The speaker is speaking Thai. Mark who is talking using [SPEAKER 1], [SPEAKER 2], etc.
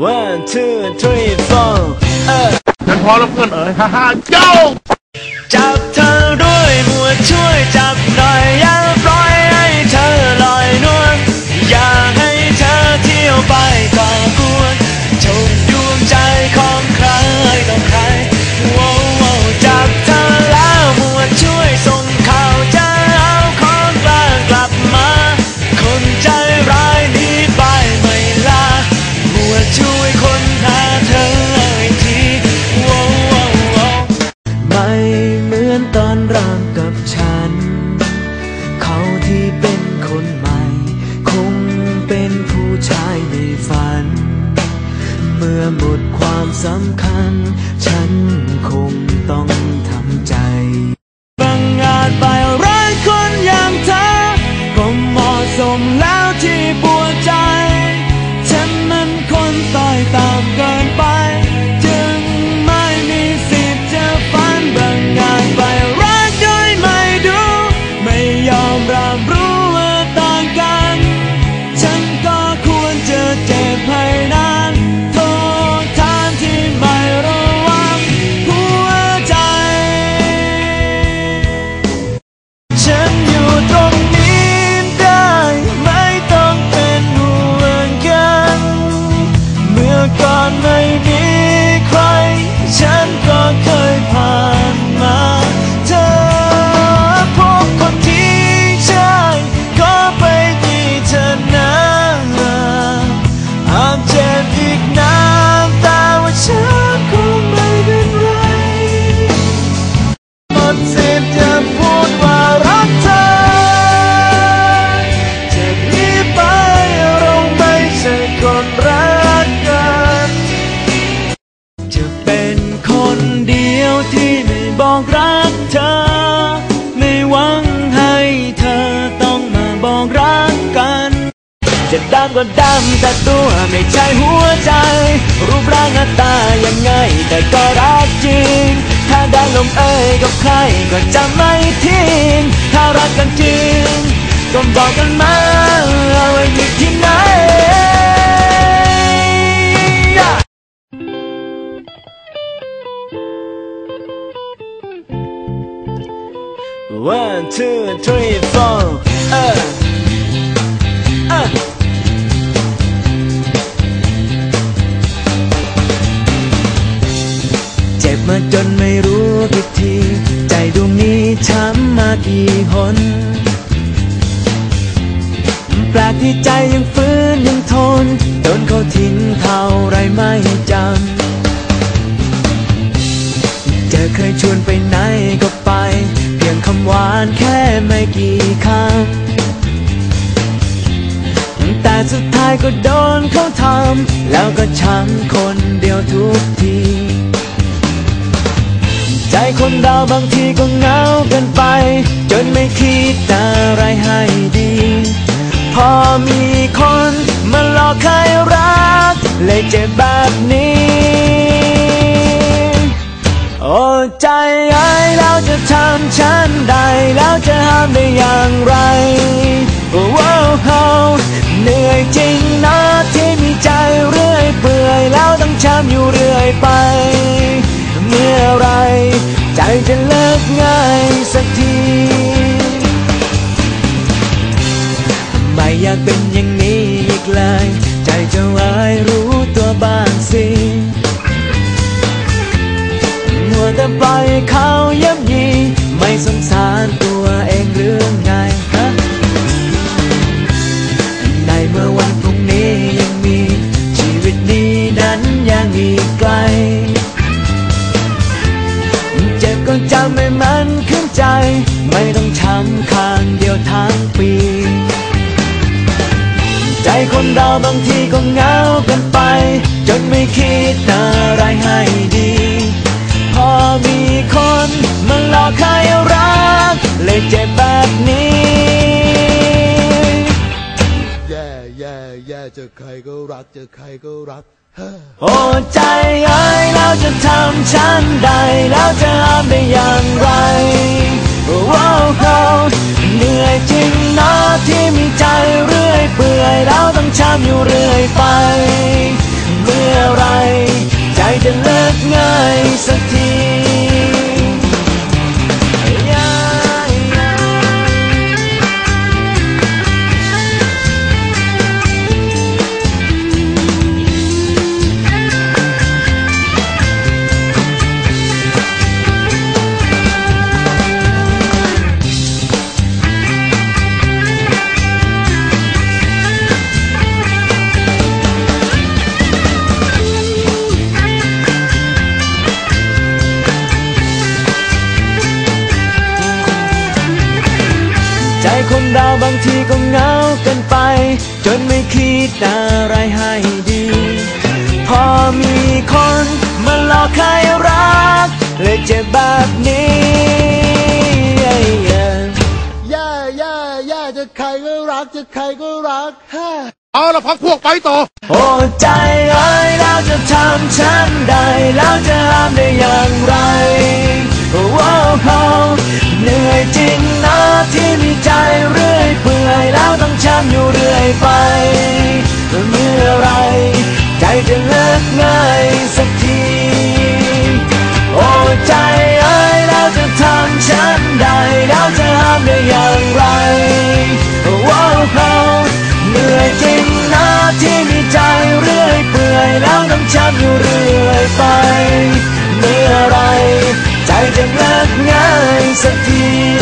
[SPEAKER 1] One, two, three, four เออ
[SPEAKER 2] ฉันพอแล้วเพื่อนเอ๋ยฮ่าฮ่าโย่
[SPEAKER 1] จับเธอ ฉันคงต้องทำใจบังอาจไปร้ายคนอย่างเธอก็เหมาะสมแล้ว จะดำก็ดำแต่ตัวไม่ใช่หัวใจ รูปร่างหน้าตายังไง แต่ก็รักจริง ถ้าได้ลงเอยกับใครก็จะไม่ทิ้ง ถ้ารักกันจริง ก็บอกกันมาว่าอยู่ที่ไหน One, two, three, four เออ มาจนไม่รู้กี่ที ใจดวงนี้ช้ำมากี่หนแปลกที่ใจยังฟื้นยังทนโดนเขาทิ้งเท่าไรไม่จำจะเคยชวนไปไหนก็ไป เพียงคำหวานแค่ไม่กี่คำแต่สุดท้ายก็โดนเขาทำแล้วก็ช้ำคนเดียวทุกที บางทีก็เหงาเกินไป จนไม่คิดอะไรให้ดี พอมีคนมาหลอกให้รัก เลยเจ็บแบบนี้ โอ้ใจไอ้ายแล้วจะทำฉันได้แล้วจะห้ามได้อย่างไรโอ้โหเหนื่อยจริงนะที่มีใจร คนเราบางทีก็เหงาเกันไป จนไม่คิดอะไรให้ดี พอมีคนมาหลอกให้รัก เลยเจ็บแบบนี้
[SPEAKER 2] แย่แย่แย่เจอใครก็รักเจอใครก็รักเฮ้อ
[SPEAKER 1] โอ้ใจเอ้ยแล้วจะทำฉันได้แล้วจะห้ามได้อย่างไรโอ้โหเหนื่อยจริงนะที่มีใจเรื่อย เบื่อยแล้วต้องช้ำอยู่เรื่อยไป เมื่อไรใจจะ คนเราบางทีก็เหงาเกินไป จนไม่คิดอะไรให้ดี พอมีคนมาหลอกให้รัก เลยเจ็บแบบนี้
[SPEAKER 2] แย่แย่แย่จะใครก็รักจะใครก็รักฮ่า
[SPEAKER 3] เอาละพักพวกไปต่อ
[SPEAKER 1] โอ้ใจเอ้ยแล้วจะ อยแล้วต้องช้ำอยู่เรื่อยไปเมื่อไร ใจจะเลิกง่ายสักที โอ้ใจเอ้ยแล้วจะทำฉันได้แล้วจะห้ามได้อย่างไรโอ้โหเหนื่อยจริงนะที่มีใจเรื่อยเปื่อยแล้วต้องช้ำอยู่เรื่อยไป เมื่อไร ใจจะเลิกง่ายสักที